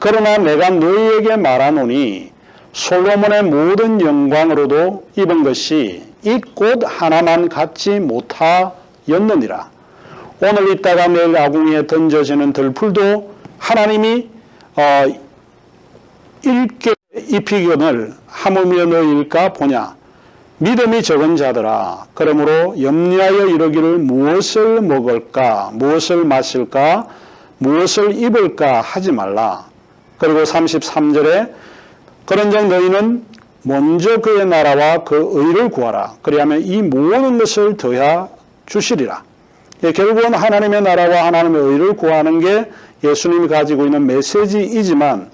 그러나 내가 너희에게 말하노니 솔로몬의 모든 영광으로도 입은 것이 이 꽃 하나만 갖지 못하였느니라. 오늘 있다가 내일 아궁이에 던져지는 들풀도 하나님이 어, 일개 입히건을 하물며 너희일까 보냐. 믿음이 적은 자들아 그러므로 염려하여 이르기를 무엇을 먹을까 무엇을 마실까 무엇을 입을까 하지 말라. 그리고 33절에 그런즉 너희는 먼저 그의 나라와 그 의를 구하라. 그리하면 이 모든 것을 더하 주시리라. 예, 결국은 하나님의 나라와 하나님의 의를 구하는 게 예수님이 가지고 있는 메시지이지만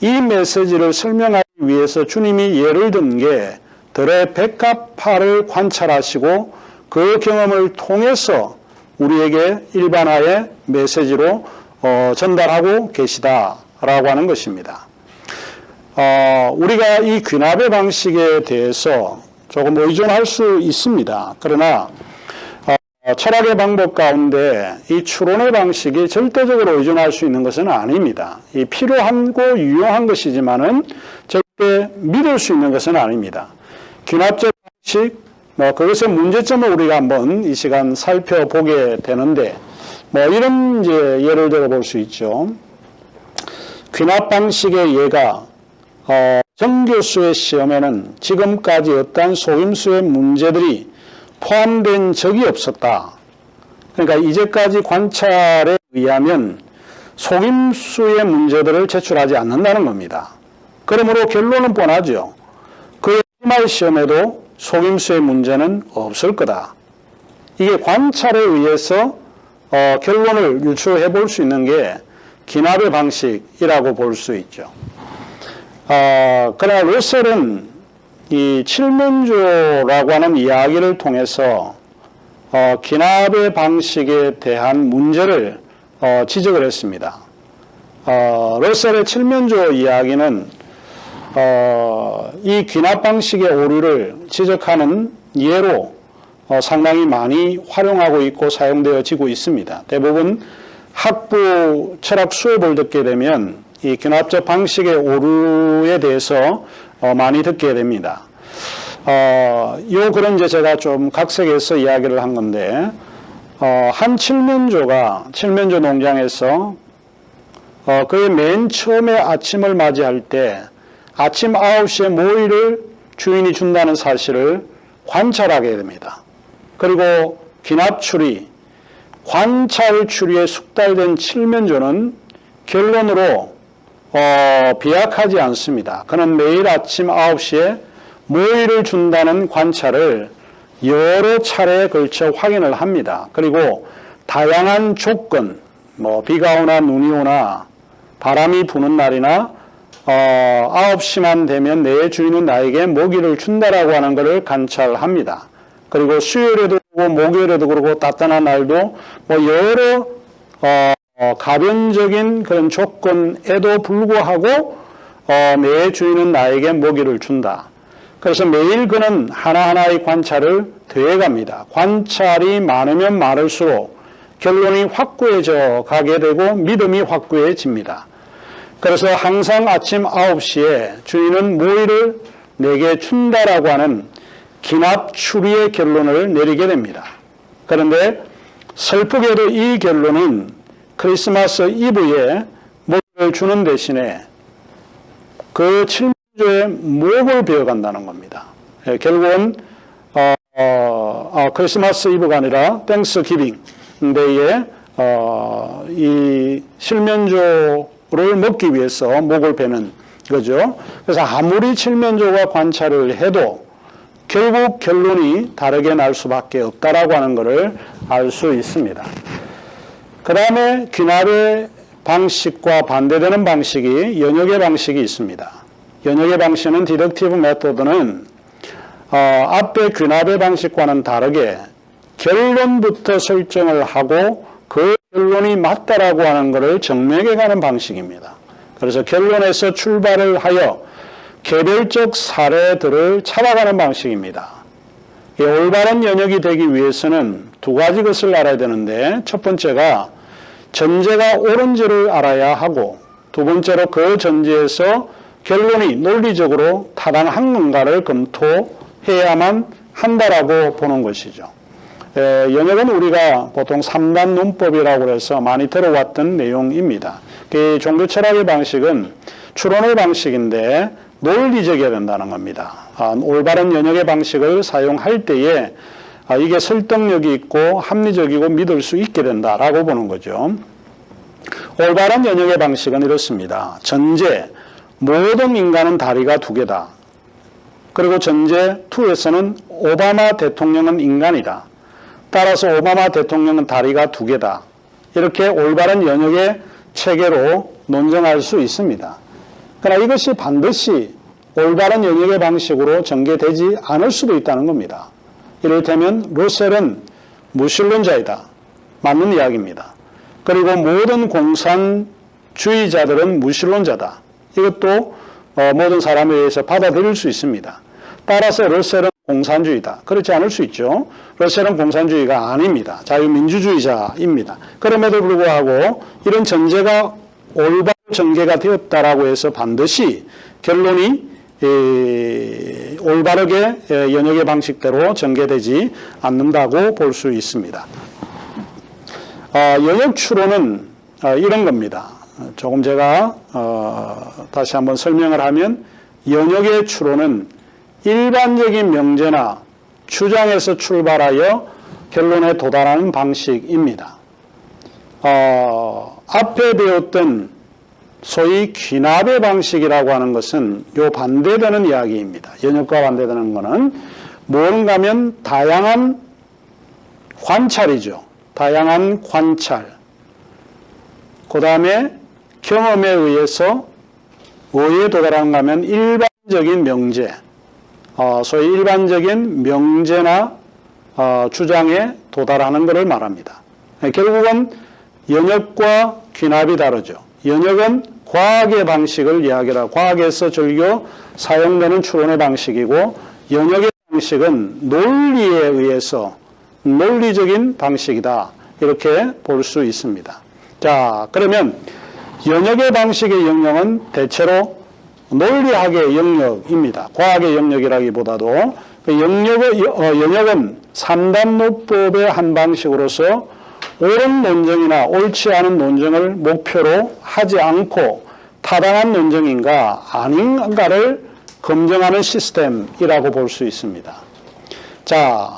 이 메시지를 설명하기 위해서 주님이 예를 든 게 들의 백합화를 관찰하시고 그 경험을 통해서 우리에게 일반화의 메시지로 어, 전달하고 계시다 라고 하는 것입니다. 어, 우리가 이 귀납의 방식에 대해서 조금 의존할 수 있습니다. 그러나 어, 철학의 방법 가운데 이 추론의 방식이 절대적으로 의존할 수 있는 것은 아닙니다. 이 필요하고 유용한 것이지만은 절대 믿을 수 있는 것은 아닙니다. 귀납적 방식, 뭐 그것의 문제점을 우리가 한번 이 시간 살펴보게 되는데 뭐 이런 이제 예를 들어 볼 수 있죠. 귀납 방식의 예가 어, 정교수의 시험에는 지금까지 어떠한 속임수의 문제들이 포함된 적이 없었다. 그러니까 이제까지 관찰에 의하면 속임수의 문제들을 제출하지 않는다는 겁니다. 그러므로 결론은 뻔하죠. 그 희말 시험에도 속임수의 문제는 없을 거다. 이게 관찰에 의해서 어, 결론을 유추해 볼 수 있는 게 기납의 방식이라고 볼 수 있죠. 어, 그러나 러셀은 이 칠면조라고 하는 이야기를 통해서 어, 기납의 방식에 대한 문제를 어, 지적을 했습니다. 어, 러셀의 칠면조 이야기는 어, 이 귀납 방식의 오류를 지적하는 예로 어, 상당히 많이 활용하고 있고 사용되어지고 있습니다. 대부분 학부 철학 수업을 듣게 되면 이 귀납적 방식의 오류에 대해서 어, 많이 듣게 됩니다. 어, 요 글은 이제 제가 좀 각색해서 이야기를 한 건데, 어, 한 칠면조가 칠면조 농장에서 어, 그의 맨 처음에 아침을 맞이할 때 아침 9시에 모이를 주인이 준다는 사실을 관찰하게 됩니다. 그리고 기납추리, 관찰 추리에 숙달된 칠면조는 결론으로 어, 비약하지 않습니다. 그는 매일 아침 9시에 모이를 준다는 관찰을 여러 차례에 걸쳐 확인을 합니다. 그리고 다양한 조건, 뭐 비가 오나 눈이 오나 바람이 부는 날이나 어, 9시만 되면 내 주인은 나에게 모기를 준다라고 하는 것을 관찰합니다. 그리고 수요일에도 그렇고 목요일에도 그렇고 따뜻한 날도 뭐 여러 어, 어, 가변적인 그런 조건에도 불구하고 어, 내 주인은 나에게 모기를 준다. 그래서 매일 그는 하나하나의 관찰을 더해갑니다. 관찰이 많으면 많을수록 결론이 확고해져 가게 되고 믿음이 확고해집니다. 그래서 항상 아침 9시에 주인은 모이를 내게 준다라고 하는 기납 추리의 결론을 내리게 됩니다. 그런데 슬프게도 이 결론은 크리스마스 이브에 모이를 주는 대신에 그 칠조의 목을 베어간다는 겁니다. 예, 결국은 어, 어, 어, 크리스마스 이브가 아니라 땡스 기빙 데이에 어, 이 실면조를 먹기 위해서 목을 베는 거죠. 그래서 아무리 칠면조가 관찰을 해도 결국 결론이 다르게 날 수밖에 없다라고 하는 것을 알 수 있습니다. 그 다음에 귀납의 방식과 반대되는 방식이 연역의 방식이 있습니다. 연역의 방식은 디덕티브 메소드는 어, 앞에 귀납의 방식과는 다르게 결론부터 설정을 하고 그 결론이 맞다라고 하는 것을 정맥해 가는 방식입니다. 그래서 결론에서 출발을 하여 개별적 사례들을 찾아가는 방식입니다. 이 올바른 연역이 되기 위해서는 두 가지 것을 알아야 되는데 첫 번째가 전제가 옳은지를 알아야 하고 두 번째로 그 전제에서 결론이 논리적으로 타당한 건가를 검토해야만 한다라고 보는 것이죠. 에, 영역은 우리가 보통 3단 논법이라고 해서 많이 들어왔던 내용입니다. 그 종교 철학의 방식은 추론의 방식인데 논리적이어야 된다는 겁니다. 아, 올바른 연역의 방식을 사용할 때에 아, 이게 설득력이 있고 합리적이고 믿을 수 있게 된다라고 보는 거죠. 올바른 연역의 방식은 이렇습니다. 전제, 모든 인간은 다리가 두 개다. 그리고 전제 2에서는 오바마 대통령은 인간이다. 따라서 오바마 대통령은 다리가 두 개다. 이렇게 올바른 연역의 체계로 논정할 수 있습니다. 그러나 이것이 반드시 올바른 연역의 방식으로 전개되지 않을 수도 있다는 겁니다. 이를테면 루셀은 무신론자이다. 맞는 이야기입니다. 그리고 모든 공산주의자들은 무신론자다. 이것도 어, 모든 사람에 의해서 받아들일 수 있습니다. 따라서 러셀은 공산주의다. 그렇지 않을 수 있죠. 러셀은 공산주의가 아닙니다. 자유민주주의자입니다. 그럼에도 불구하고 이런 전제가 올바른 전개가 되었다라고 해서 반드시 결론이 에, 올바르게 에, 연역의 방식대로 전개되지 않는다고 볼 수 있습니다. 어, 연역 추론은 어, 이런 겁니다. 조금 제가 어, 다시 한번 설명을 하면 연역의 추론은 일반적인 명제나 주장에서 출발하여 결론에 도달하는 방식입니다. 어, 앞에 배웠던 소위 귀납의 방식이라고 하는 것은 요 반대되는 이야기입니다. 연역과 반대되는 것은 뭔가 하면 다양한 관찰이죠. 다양한 관찰. 그 다음에 경험에 의해서 뭐에 도달하는가 하면 일반적인 명제, 어, 소위 일반적인 명제나 어, 주장에 도달하는 것을 말합니다. 네, 결국은 연역과 귀납이 다르죠. 연역은 과학의 방식을 이야기하라. 과학에서 즐겨 사용되는 추론의 방식이고 연역의 방식은 논리에 의해서 논리적인 방식이다. 이렇게 볼 수 있습니다. 자, 그러면 연역의 방식의 영역은 대체로 논리학의 영역입니다. 과학의 영역이라기보다도 그 영역의, 어, 영역은 삼단노법의 한 방식으로서 옳은 논정이나 옳지 않은 논정을 목표로 하지 않고 타당한 논정인가 아닌가를 검증하는 시스템이라고 볼 수 있습니다. 자,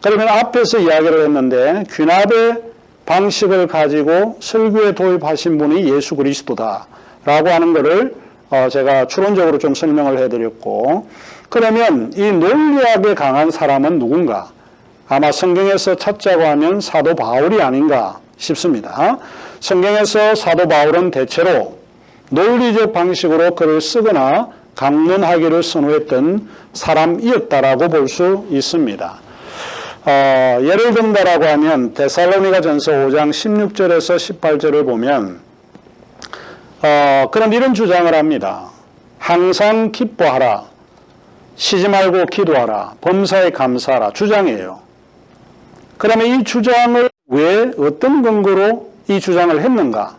그러면 앞에서 이야기를 했는데 귀납의 방식을 가지고 설교에 도입하신 분이 예수 그리스도다라고 하는 것을 어, 제가 추론적으로 좀 설명을 해드렸고 그러면 이 논리학에 강한 사람은 누군가? 아마 성경에서 찾자고 하면 사도 바울이 아닌가 싶습니다. 성경에서 사도 바울은 대체로 논리적 방식으로 글을 쓰거나 강론하기를 선호했던 사람이었다라고 볼 수 있습니다. 어, 예를 든다라고 하면 데살로니가 전서 5장 16절에서 18절을 보면 어, 그런 이런 주장을 합니다. 항상 기뻐하라. 쉬지 말고 기도하라. 범사에 감사하라. 주장이에요. 그러면 이 주장을 왜 어떤 근거로 이 주장을 했는가?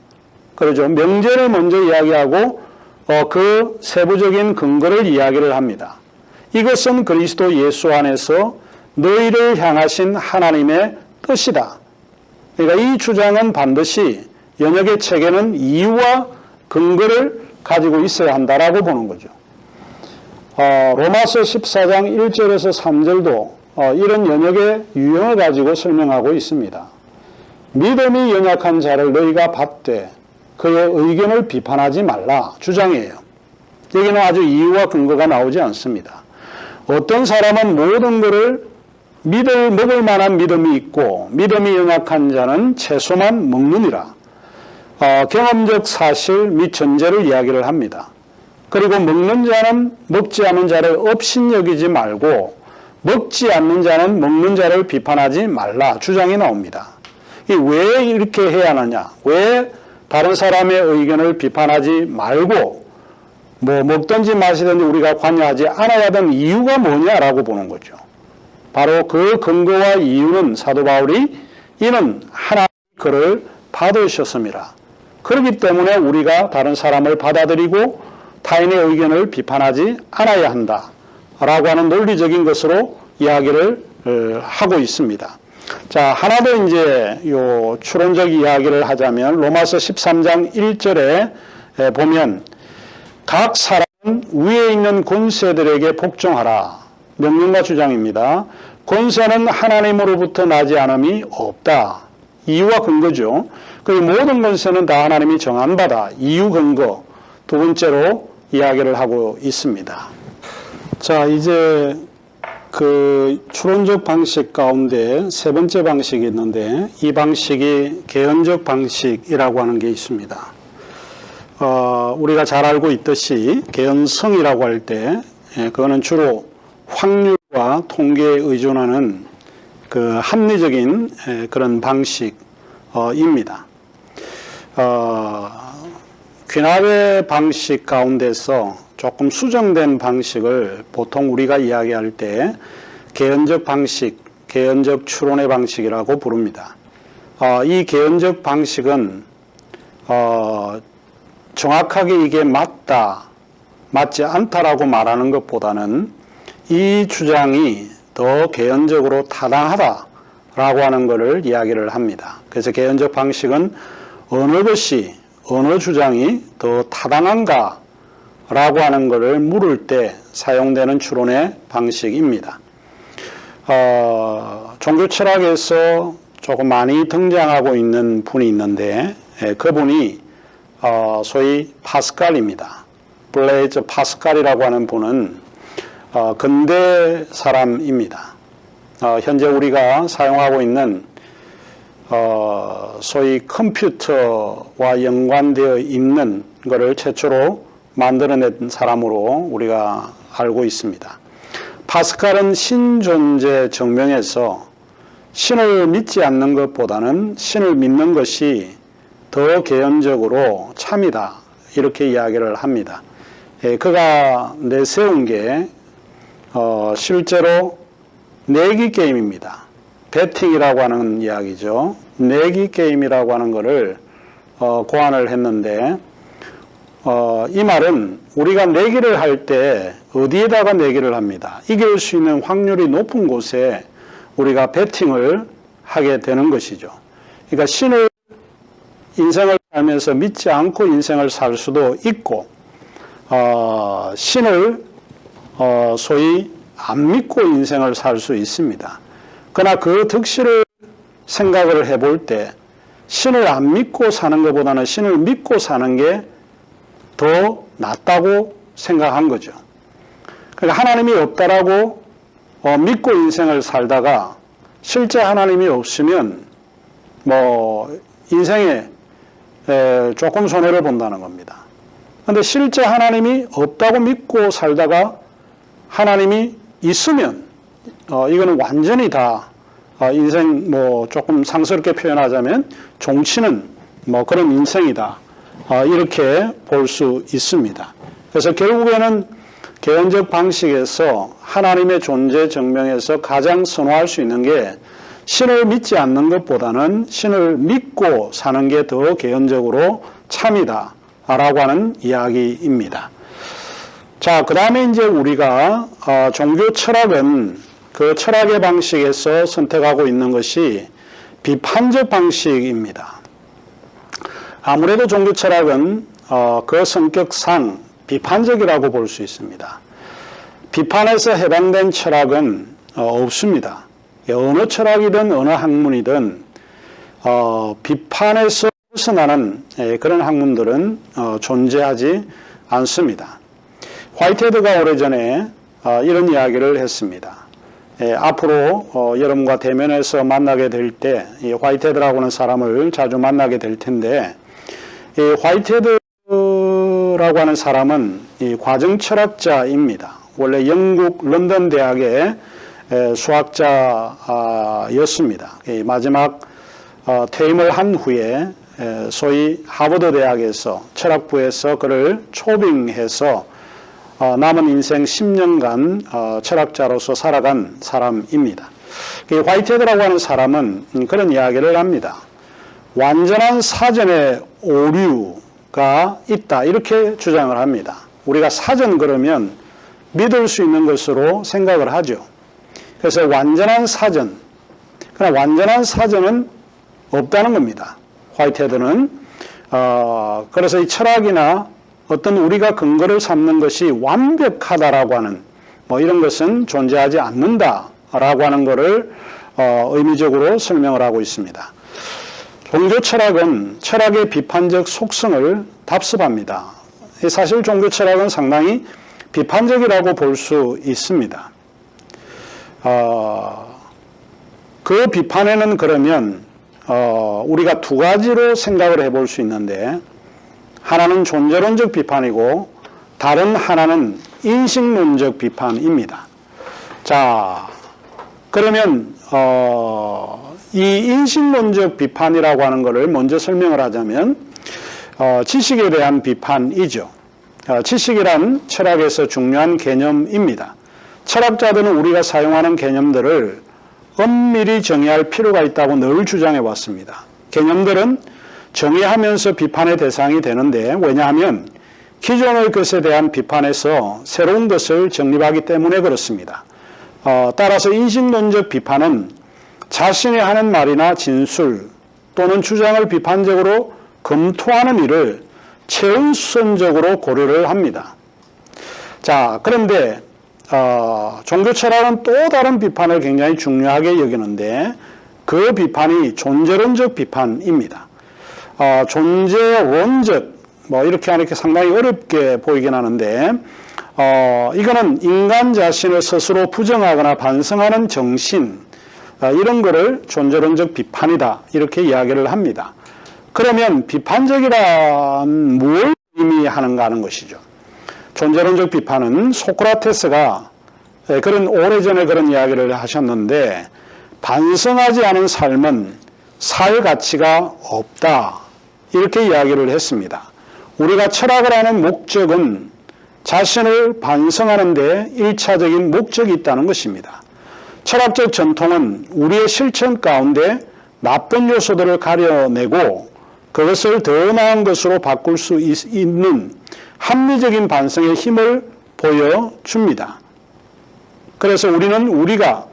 그러죠. 명제를 먼저 이야기하고 어, 그 세부적인 근거를 이야기를 합니다. 이것은 그리스도 예수 안에서 너희를 향하신 하나님의 뜻이다. 그러니까 이 주장은 반드시 연역의 체계는 이유와 근거를 가지고 있어야 한다라고 보는 거죠. 어, 로마서 14장 1절에서 3절도 어, 이런 연역의 유형을 가지고 설명하고 있습니다. 믿음이 연약한 자를 너희가 받되 그의 의견을 비판하지 말라 주장이에요. 여기는 아주 이유와 근거가 나오지 않습니다. 어떤 사람은 모든 것을 믿을 먹을 만한 믿음이 있고 믿음이 연약한 자는 채소만 먹느니라. 어, 경험적 사실 및 전제를 이야기를 합니다. 그리고 먹는 자는 먹지 않는 자를 업신여기지 말고 먹지 않는 자는 먹는 자를 비판하지 말라 주장이 나옵니다. 왜 이렇게 해야 하느냐? 왜 다른 사람의 의견을 비판하지 말고 뭐 먹든지 마시든지 우리가 관여하지 않아야 하는 이유가 뭐냐라고 보는 거죠. 바로 그 근거와 이유는 사도 바울이 이는 하나님 그를 받으셨습니다. 그렇기 때문에 우리가 다른 사람을 받아들이고 타인의 의견을 비판하지 않아야 한다. 라고 하는 논리적인 것으로 이야기를 어, 하고 있습니다. 자, 하나 더 이제 요 추론적 이야기를 하자면 로마서 13장 1절에 보면 각 사람은 위에 있는 권세들에게 복종하라. 명령과 주장입니다. 권세는 하나님으로부터 나지 않음이 없다. 이유와 근거죠. 그 모든 권세는 다 하나님이 정한 바다. 이유 근거. 두 번째로 이야기를 하고 있습니다. 자, 이제 그 추론적 방식 가운데 세 번째 방식이 있는데 이 방식이 개연적 방식이라고 하는 게 있습니다. 어, 우리가 잘 알고 있듯이 개연성이라고 할때 예, 그거는 주로 확률과 통계에 의존하는 그 합리적인 예, 그런 방식입니다. 어, 귀납의 방식 가운데서 조금 수정된 방식을 보통 우리가 이야기할 때 개연적 방식, 개연적 추론의 방식이라고 부릅니다. 어, 이 개연적 방식은 어, 정확하게 이게 맞다, 맞지 않다라고 말하는 것보다는 이 주장이 더 개연적으로 타당하다라고 하는 것을 이야기를 합니다. 그래서 개연적 방식은 어느 것이 어느 주장이 더 타당한가 라고 하는 것을 물을 때 사용되는 추론의 방식입니다. 어, 종교 철학에서 조금 많이 등장하고 있는 분이 있는데 예, 그분이 어, 소위 파스칼입니다. 블레이즈 파스칼이라고 하는 분은 어, 근대 사람입니다. 어, 현재 우리가 사용하고 있는 어, 소위 컴퓨터와 연관되어 있는 것을 최초로 만들어낸 사람으로 우리가 알고 있습니다. 파스칼은 신존재 증명에서 신을 믿지 않는 것보다는 신을 믿는 것이 더 개연적으로 참이다. 이렇게 이야기를 합니다. 예, 그가 내세운 게 어, 실제로 내기 게임입니다. 배팅이라고 하는 이야기죠. 내기 게임이라고 하는 것을 어, 고안을 했는데 어, 이 말은 우리가 내기를 할 때 어디에다가 내기를 합니다. 이길 수 있는 확률이 높은 곳에 우리가 배팅을 하게 되는 것이죠. 그러니까 신을 인생을 살면서 믿지 않고 인생을 살 수도 있고 어, 신을 어, 소위 안 믿고 인생을 살 수 있습니다. 그러나 그 득실을 생각을 해볼 때 신을 안 믿고 사는 것보다는 신을 믿고 사는 게 더 낫다고 생각한 거죠. 그러니까 하나님이 없다라고 어, 믿고 인생을 살다가 실제 하나님이 없으면 뭐 인생에 에, 조금 손해를 본다는 겁니다. 그런데 실제 하나님이 없다고 믿고 살다가 하나님이 있으면 어, 이거는 완전히 다 어, 인생 뭐 조금 상스럽게 표현하자면 종치는 뭐 그런 인생이다. 어, 이렇게 볼 수 있습니다. 그래서 결국에는 개헌적 방식에서 하나님의 존재 증명에서 가장 선호할 수 있는 게 신을 믿지 않는 것보다는 신을 믿고 사는 게 더 개헌적으로 참이다. 라고 하는 이야기입니다. 자, 그 다음에 이제 우리가 어, 종교 철학은 그 철학의 방식에서 선택하고 있는 것이 비판적 방식입니다. 아무래도 종교 철학은 어, 그 성격상 비판적이라고 볼 수 있습니다. 비판에서 해당된 철학은 어, 없습니다. 어느 철학이든 어느 학문이든 어, 비판에서 벗어나는 예, 그런 학문들은 어, 존재하지 않습니다. 화이트헤드가 오래전에 어, 이런 이야기를 했습니다. 예, 앞으로 어, 여러분과 대면해서 만나게 될 때 화이트헤드라고 하는 사람을 자주 만나게 될 텐데 이 화이트헤드라고 하는 사람은 이 과정 철학자입니다. 원래 영국 런던 대학의 수학자였습니다. 마지막 어, 퇴임을 한 후에 소위 하버드 대학에서 철학부에서 그를 초빙해서 어, 남은 인생 10년간 어, 철학자로서 살아간 사람입니다. 화이트헤드라고 하는 사람은 그런 이야기를 합니다. 완전한 사전의 오류가 있다 이렇게 주장을 합니다. 우리가 사전 그러면 믿을 수 있는 것으로 생각을 하죠. 그래서 완전한 사전, 그러나 완전한 사전은 없다는 겁니다. 화이트헤드는 어, 그래서 이 철학이나 어떤 우리가 근거를 삼는 것이 완벽하다라고 하는 뭐 이런 것은 존재하지 않는다라고 하는 것을 어, 의미적으로 설명을 하고 있습니다. 종교 철학은 철학의 비판적 속성을 답습합니다. 사실 종교 철학은 상당히 비판적이라고 볼 수 있습니다. 어, 그 비판에는 그러면 어, 우리가 두 가지로 생각을 해볼 수 있는데 하나는 존재론적 비판이고 다른 하나는 인식론적 비판입니다. 자, 그러면 어, 이 인식론적 비판이라고 하는 것을 먼저 설명을 하자면 어, 지식에 대한 비판이죠. 어, 지식이란 철학에서 중요한 개념입니다. 철학자들은 우리가 사용하는 개념들을 엄밀히 정의할 필요가 있다고 늘 주장해 왔습니다. 개념들은 정의하면서 비판의 대상이 되는데 왜냐하면 기존의 것에 대한 비판에서 새로운 것을 정립하기 때문에 그렇습니다. 어, 따라서 인식론적 비판은 자신이 하는 말이나 진술 또는 주장을 비판적으로 검토하는 일을 최우선적으로 고려를 합니다. 자, 그런데 어, 종교 철학은 또 다른 비판을 굉장히 중요하게 여기는데 그 비판이 존재론적 비판입니다. 어, 존재론적 뭐 이렇게 하니까 상당히 어렵게 보이긴 하는데 어, 이거는 인간 자신을 스스로 부정하거나 반성하는 정신 어, 이런 거를 존재론적 비판이다 이렇게 이야기를 합니다. 그러면 비판적이란 뭘 의미하는가 하는 것이죠. 존재론적 비판은 소크라테스가 예, 그런 오래전에 그런 이야기를 하셨는데 반성하지 않은 삶은 살 가치가 없다. 이렇게 이야기를 했습니다. 우리가 철학을 하는 목적은 자신을 반성하는 데 일차적인 목적이 있다는 것입니다. 철학적 전통은 우리의 실천 가운데 나쁜 요소들을 가려내고 그것을 더 나은 것으로 바꿀 수 있는 합리적인 반성의 힘을 보여줍니다. 그래서 우리는 우리가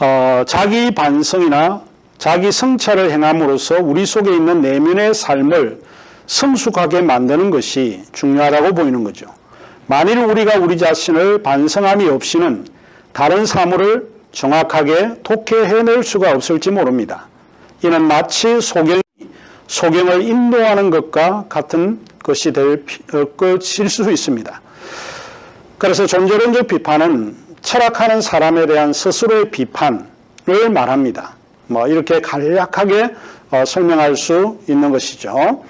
어, 자기 반성이나 자기 성찰을 행함으로써 우리 속에 있는 내면의 삶을 성숙하게 만드는 것이 중요하다고 보이는 거죠. 만일 우리가 우리 자신을 반성함이 없이는 다른 사물을 정확하게 독해해낼 수가 없을지 모릅니다. 이는 마치 소경이 소경을 인도하는 것과 같은 것이 될 어, 것일 수 있습니다. 그래서 존재론적 비판은 철학하는 사람에 대한 스스로의 비판을 말합니다. 뭐 이렇게 간략하게 어, 설명할 수 있는 것이죠.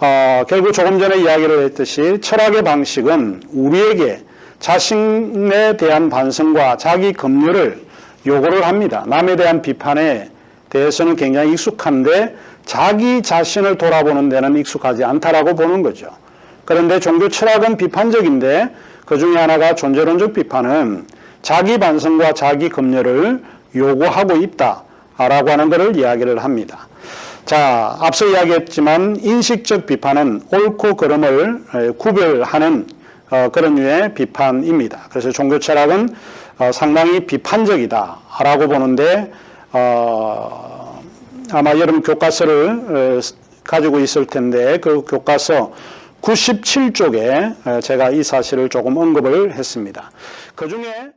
어, 결국 조금 전에 이야기를 했듯이 철학의 방식은 우리에게 자신에 대한 반성과 자기 검열을 요구를 합니다. 남에 대한 비판에 대해서는 굉장히 익숙한데 자기 자신을 돌아보는 데는 익숙하지 않다라고 보는 거죠. 그런데 종교 철학은 비판적인데 그 중에 하나가 존재론적 비판은 자기 반성과 자기 검열을 요구하고 있다라고 하는 것을 이야기를 합니다. 자, 앞서 이야기했지만 인식적 비판은 옳고 그름을 구별하는 어, 그런 류의 비판입니다. 그래서 종교 철학은 어, 상당히 비판적이다라고 보는데 어, 아마 여러분 교과서를 가지고 있을 텐데 그 교과서 97쪽에 제가 이 사실을 조금 언급을 했습니다. 그 중에